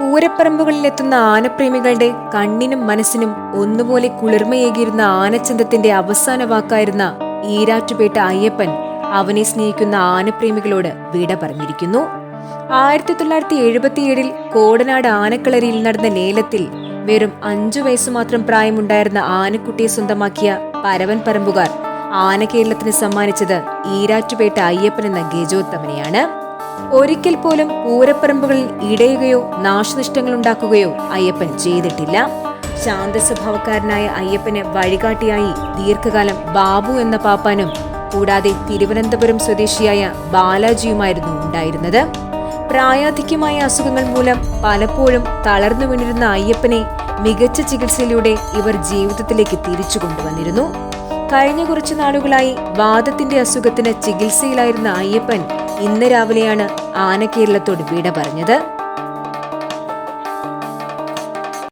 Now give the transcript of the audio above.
പൂരപ്പറമ്പുകളിലെത്തുന്ന ആനപ്രേമികളുടെ കണ്ണിനും മനസ്സിനും ഒന്നുപോലെ കുളിർമയേകിയിരുന്ന ആനച്ചന്തത്തിന്റെ അവസാന വാക്കായിരുന്ന ഈരാറ്റുപേട്ട അയ്യപ്പൻ അവനെ സ്നേഹിക്കുന്ന ആനപ്രേമികളോട് വിട പറഞ്ഞിരിക്കുന്നു. ആയിരത്തി തൊള്ളായിരത്തി എഴുപത്തിയേഴിൽ കോടനാട് ആനക്കളരിയിൽ നടന്ന ലേലത്തിൽ വെറും അഞ്ചു വയസ്സു മാത്രം പ്രായമുണ്ടായിരുന്ന ആനക്കുട്ടിയെ സ്വന്തമാക്കിയ പരവൻ പറമ്പുകാർ ആന കേരളത്തിന് സമ്മാനിച്ചത് ഈരാറ്റുപേട്ട അയ്യപ്പൻ എന്ന ഗജോത്തമനെയാണ്. ഒരിക്കൽ പോലും പൂരപ്പറമ്പുകളിൽ ഇടയുകയോ നാശനഷ്ടങ്ങൾ ഉണ്ടാക്കുകയോ അയ്യപ്പൻ ചെയ്തിട്ടില്ല. ശാന്ത സ്വഭാവക്കാരനായ അയ്യപ്പന് വഴികാട്ടിയായി ദീർഘകാലം ബാബു എന്ന പാപ്പാനും കൂടാതെ തിരുവനന്തപുരം സ്വദേശിയായ ബാലാജിയുമായിരുന്നു ഉണ്ടായിരുന്നത്. പ്രായാധിക്യമായ അസുഖങ്ങൾ മൂലം പലപ്പോഴും തളർന്നു വീണിരുന്ന അയ്യപ്പനെ മികച്ച ചികിത്സയിലൂടെ ഇവർ ജീവിതത്തിലേക്ക് തിരിച്ചു കൊണ്ടുവന്നിരുന്നു. കഴിഞ്ഞ കുറച്ചു നാളുകളായി വാദത്തിന്റെ അസുഖത്തിന് ചികിത്സയിലായിരുന്ന അയ്യപ്പൻ ഇന്ന് രാവിലെയാണ് ആനക്കേരളത്തോട് വിട പറഞ്ഞത്.